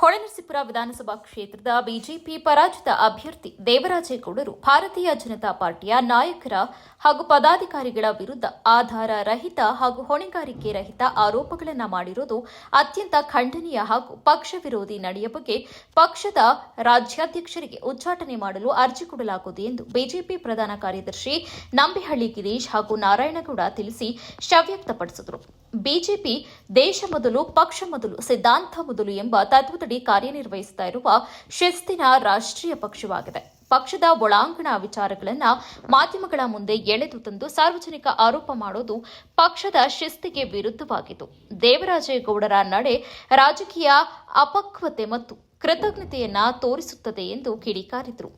ಹೊಳೆನರಸೀಪುರ ವಿಧಾನಸಭಾ ಕ್ಷೇತ್ರದ ಬಿಜೆಪಿ ಪರಾಜಿತ ಅಭ್ಯರ್ಥಿ ದೇವರಾಜೇಗೌಡರು ಭಾರತೀಯ ಜನತಾ ಪಾರ್ಟಿಯ ನಾಯಕರ ಹಾಗೂ ಪದಾಧಿಕಾರಿಗಳ ವಿರುದ್ಧ ಆಧಾರ ರಹಿತ ಹಾಗೂ ಹೊಣೆಗಾರಿಕೆ ರಹಿತ ಆರೋಪಗಳನ್ನು ಮಾಡಿರುವುದು ಅತ್ಯಂತ ಖಂಡನೀಯ ಹಾಗೂ ಪಕ್ಷ ವಿರೋಧಿ ನಡೆಯ ಬಗ್ಗೆ ಪಕ್ಷದ ರಾಜ್ಯಾಧ್ಯಕ್ಷರಿಗೆ ಉಚ್ಚಾಟನೆ ಮಾಡಲು ಅರ್ಜಿ ಕೊಡಲಾಗುವುದು ಎಂದು ಬಿಜೆಪಿ ಪ್ರಧಾನ ಕಾರ್ಯದರ್ಶಿ ನಂಬಿಹಳ್ಳಿ ಗಿರೀಶ್ ಹಾಗೂ ನಾರಾಯಣಗೌಡ ತಿಳಿಸಿ ಶವ್ಯಕ್ತಪಡಿಸಿದರು. ವ್ಯಕ್ತಪಡಿಸಿದರು ಬಿಜೆಪಿ ದೇಶ ಮೊದಲು, ಪಕ್ಷ ಮೊದಲು, ಸಿದ್ಧಾಂತ ಮೊದಲು ಎಂಬ ತತ್ವದಡಿ ಕಾರ್ಯನಿರ್ವಹಿಸುತ್ತಾ ಇರುವ ಶಿಸ್ತಿನ ರಾಷ್ಟ್ರೀಯ ಪಕ್ಷವಾಗಿದೆ. ಪಕ್ಷದ ಒಳಾಂಗಣ ವಿಚಾರಗಳನ್ನು ಮಾಧ್ಯಮಗಳ ಮುಂದೆ ಎಳೆದು ತಂದು ಸಾರ್ವಜನಿಕ ಆರೋಪ ಮಾಡೋದು ಪಕ್ಷದ ಶಿಸ್ತಿಗೆ ವಿರುದ್ಧವಾಗಿತ್ತು ದೇವರಾಜೇಗೌಡರ ನಡೆ ರಾಜಕೀಯ ಅಪಕ್ವತೆ ಮತ್ತು ಕೃತಜ್ಞತೆಯನ್ನ ತೋರಿಸುತ್ತದೆ ಎಂದು ಕಿಡಿಕಾರಿದರು.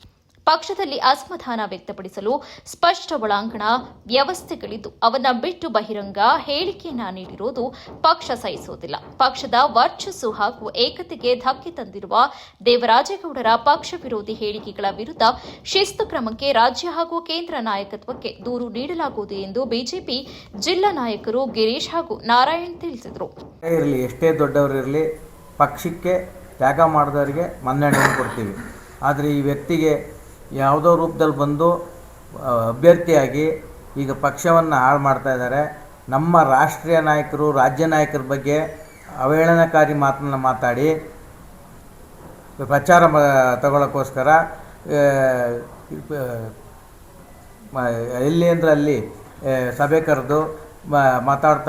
ಪಕ್ಷದಲ್ಲಿ ಅಸಮಾಧಾನ ವ್ಯಕ್ತಪಡಿಸಲು ಸ್ಪಷ್ಟ ಒಳಾಂಗಣ ವ್ಯವಸ್ಥೆಗಳಿದ್ದು ಅವನ್ನ ಬಿಟ್ಟು ಬಹಿರಂಗ ಹೇಳಿಕೆಯನ್ನ ನೀಡಿರುವುದು ಪಕ್ಷ ಸಹಿಸುವುದಿಲ್ಲ. ಪಕ್ಷದ ವರ್ಚಸ್ಸು ಹಾಗೂ ಏಕತೆಗೆ ಧಕ್ಕೆ ತಂದಿರುವ ದೇವರಾಜೇಗೌಡರ ಪಕ್ಷ ವಿರೋಧಿ ಹೇಳಿಕೆಗಳ ವಿರುದ್ಧ ಶಿಸ್ತು ಕ್ರಮಕ್ಕೆ ರಾಜ್ಯ ಹಾಗೂ ಕೇಂದ್ರ ನಾಯಕತ್ವಕ್ಕೆ ದೂರು ನೀಡಲಾಗುವುದು ಎಂದು ಬಿಜೆಪಿ ಜಿಲ್ಲಾ ನಾಯಕರು ಗಿರೀಶ್ ಹಾಗೂ ನಾರಾಯಣ್ ತಿಳಿಸಿದರು. ಇರಲಿ, ಎಷ್ಟೇ ದೊಡ್ಡವರಿರಲಿ ಪಕ್ಷಕ್ಕೆ ತ್ಯಾಗ ಮಾಡಿದವರಿಗೆ ಮನ್ನಣೆಯನ್ನು ಕೊಡ್ತೀವಿ. ಆದರೆ ಈ ವ್ಯಕ್ತಿಗೆ ಯಾವುದೋ ರೂಪದಲ್ಲಿ ಬಂದು ಅಭ್ಯರ್ಥಿಯಾಗಿ ಈಗ ಪಕ್ಷವನ್ನು ಹಾಳು ಮಾಡ್ತಾ ಇದ್ದಾರೆ. ನಮ್ಮ ರಾಷ್ಟ್ರೀಯ ನಾಯಕರು, ರಾಜ್ಯ ನಾಯಕರ ಬಗ್ಗೆ ಅವಹೇಳನಕಾರಿ ಮಾತನ್ನು ಮಾತಾಡಿ, ಪ್ರಚಾರ ತಗೊಳ್ಳೋಕ್ಕೋಸ್ಕರ ಎಲ್ಲಿ ಅಂದರೆ ಅಲ್ಲಿ ಸಭೆ ಕರೆದು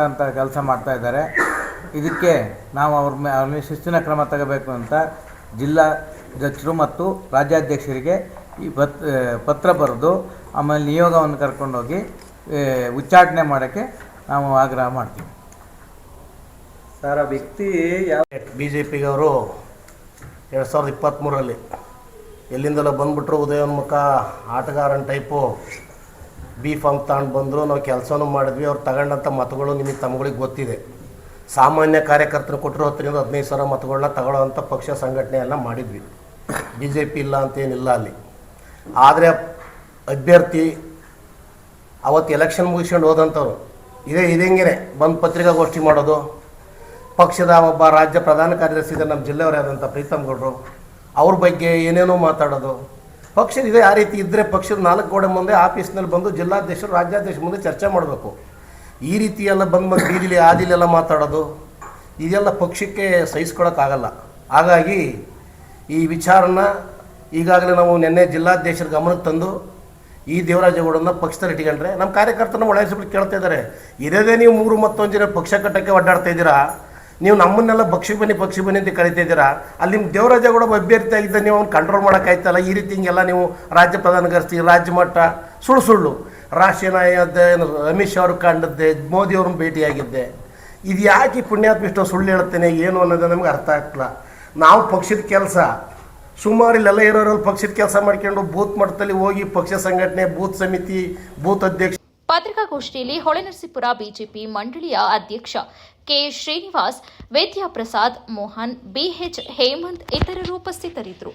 ಅಂತ ಕೆಲಸ ಮಾಡ್ತಾ ಇದ್ದಾರೆ. ಇದಕ್ಕೆ ನಾವು ಅವ್ರ ಮೇ, ಅವ್ರ ಶಿಸ್ತಿನ ಕ್ರಮ ತಗೋಬೇಕು ಅಂತ ಜಿಲ್ಲಾಧ್ಯಕ್ಷರು ಮತ್ತು ರಾಜ್ಯಾಧ್ಯಕ್ಷರಿಗೆ ಈ ಪತ್ ಪತ್ರ ಬರೆದು ಆಮೇಲೆ ನಿಯೋಗವನ್ನು ಕರ್ಕೊಂಡೋಗಿ ಹೋಗಿ ಉಚ್ಚಾಟನೆ ಮಾಡೋಕ್ಕೆ ನಾವು ಆಗ್ರಹ ಮಾಡ್ತೀವಿ. ಸರ್ ಆ ವ್ಯಕ್ತಿ ಯಾವ ಬಿ ಜೆ ಪಿಗವರು ಎರಡು ಸಾವಿರದ ಇಪ್ಪತ್ತ್ಮೂರಲ್ಲಿ ಎಲ್ಲಿಂದಲೋ ಬಂದುಬಿಟ್ರು ಉದಯೋನ್ಮುಖ ಆಟಗಾರನ ಟೈಪು. ಬಿ ಫಾರ್ಮ್ ತಗೊಂಡು ಬಂದರು ನಾವು ಕೆಲಸನೂ ಮಾಡಿದ್ವಿ ಅವ್ರು ತಗೊಂಡಂಥ ಮತಗಳು ನಿಮಗೆ ತಮ್ಮಗಳಿಗೆ ಗೊತ್ತಿದೆ. ಸಾಮಾನ್ಯ ಕಾರ್ಯಕರ್ತರು ಕೊಟ್ಟರು ಹತ್ತರಿಂದ ಹದಿನೈದು ಸಾವಿರ ಮತಗಳನ್ನ ತಗೊಳ್ಳೋವಂಥ ಪಕ್ಷ ಸಂಘಟನೆ ಎಲ್ಲ ಮಾಡಿದ್ವಿ. ಬಿ ಜೆ ಪಿ ಇಲ್ಲ ಅಂತೇನಿಲ್ಲ ಅಲ್ಲಿ. ಆದರೆ ಅಭ್ಯರ್ಥಿ ಅವತ್ತು ಎಲೆಕ್ಷನ್ ಮುಗಿಸ್ಕೊಂಡು ಹೋದಂಥವ್ರು. ಇದೇ ಇದಂಗೆ ಬಂದು ಪತ್ರಿಕಾಗೋಷ್ಠಿ ಮಾಡೋದು. ಪಕ್ಷದ ಒಬ್ಬ ರಾಜ್ಯ ಪ್ರಧಾನ ಕಾರ್ಯದರ್ಶಿ ಇದ್ದಾರೆ ನಮ್ಮ ಜಿಲ್ಲೆಯವರಾದಂಥ ಪ್ರೀತಮ್ ಗೌಡರು. ಅವ್ರ ಬಗ್ಗೆ ಏನೇನೋ ಮಾತಾಡೋದು. ಪಕ್ಷದ ಇದೆ ಆ ರೀತಿ ಇದ್ದರೆ ಪಕ್ಷದ ನಾಲ್ಕು ಗೋಡೆ ಮುಂದೆ ಆಫೀಸ್ನಲ್ಲಿ ಬಂದು ಜಿಲ್ಲಾಧ್ಯಕ್ಷರು, ರಾಜ್ಯಾಧ್ಯಕ್ಷರ ಮುಂದೆ ಚರ್ಚೆ ಮಾಡಬೇಕು. ಈ ರೀತಿ ಎಲ್ಲ ಬಂದು ಬಂದು ಬೀದಿಲಿ ಆದಿಲೆಲ್ಲ ಮಾತಾಡೋದು. ಇದೆಲ್ಲ ಪಕ್ಷಕ್ಕೆ ಸಹಿಸ್ಕೊಳಕ್ಕಾಗಲ್ಲ. ಹಾಗಾಗಿ ಈ ವಿಚಾರನ ಈಗಾಗಲೇ ನಾವು ನಿನ್ನೆ ಜಿಲ್ಲಾಧ್ಯಕ್ಷರ ಗಮನಕ್ಕೆ ತಂದು ಈ ದೇವರಾಜೇಗೌಡನ್ನ ಪಕ್ಷದಲ್ಲಿ ಇಟ್ಕೊಂಡ್ರೆ ನಮ್ಮ ಕಾರ್ಯಕರ್ತನ ಒಳಗಿಸ್ಬಿಟ್ಟು ಕೇಳ್ತಾ ಇದ್ದಾರೆ. ಇರೋದೇ ನೀವು ಮೂರು ಮತ್ತೊಂದು ಜನ ಪಕ್ಷ ಕಟ್ಟಕ್ಕೆ ಒಡ್ಡಾಡ್ತಾ ಇದ್ದೀರಾ? ನೀವು ನಮ್ಮನ್ನೆಲ್ಲ ಪಕ್ಷಿ ಬನ್ನಿ ಪಕ್ಷಿ ಬನ್ನಿ ಅಂತ ಕರಿತಾ ಇದ್ದೀರಾ? ಅಲ್ಲಿ ನಿಮ್ಮ ದೇವರಾಜೇಗೌಡ ಒಬ್ಬ ಅಭ್ಯರ್ಥಿ ಆಗಿದ್ದ ನೀವು ಅವ್ನು ಕಂಟ್ರೋಲ್ ಮಾಡೋಕ್ಕಾಯ್ತಲ್ಲ ಈ ರೀತಿ ಹಿಂಗೆಲ್ಲ ನೀವು ರಾಜ್ಯ ಪ್ರಧಾನ ಕರೆಸ್ತೀವಿ ರಾಜ್ಯ ಮಟ್ಟ ಸುಳ್ಳು ಸುಳ್ಳು. ರಾಷ್ಟ್ರೀಯ ನಾಯಕ ರಮೇಶ್ ಅವರು ಕಂಡದ್ದೆ, ಮೋದಿ ಅವ್ರನ್ನ ಭೇಟಿಯಾಗಿದ್ದೆ. ಇದು ಯಾಕೆ ಪುಣ್ಯಾತ್ಮಿಷ್ಟು ಸುಳ್ಳು ಹೇಳ್ತೇನೆ ಏನು ಅನ್ನೋದು ನಮಗೆ ಅರ್ಥ ಆಗ್ತಿಲ್ಲ. ನಾವು ಪಕ್ಷದ ಕೆಲಸ ಸುಮಾರು ಇಲ್ಲೆಲ್ಲ ಇರೋರಲ್ಲಿ ಪಕ್ಷದ ಕೆಲಸ ಮಾಡ್ಕೊಂಡು ಬೂತ್ ಮಟ್ಟದಲ್ಲಿ ಹೋಗಿ ಪಕ್ಷ ಸಂಘಟನೆ, ಬೂತ್ ಸಮಿತಿ, ಬೂತ್ ಅಧ್ಯಕ್ಷ ಪತ್ರಿಕಾಗೋಷ್ಠಿಯಲ್ಲಿ ಹೊಳೆನರಸೀಪುರ ಬಿಜೆಪಿ ಮಂಡಳಿಯ ಅಧ್ಯಕ್ಷ ಕೆ ಶ್ರೀನಿವಾಸ್, ವೇದ್ಯಪ್ರಸಾದ್ ಮೋಹನ್ ಬಿಎಚ್ ಹೇಮಂತ್ ಇತರರು ಉಪಸ್ಥಿತರಿದ್ದರು.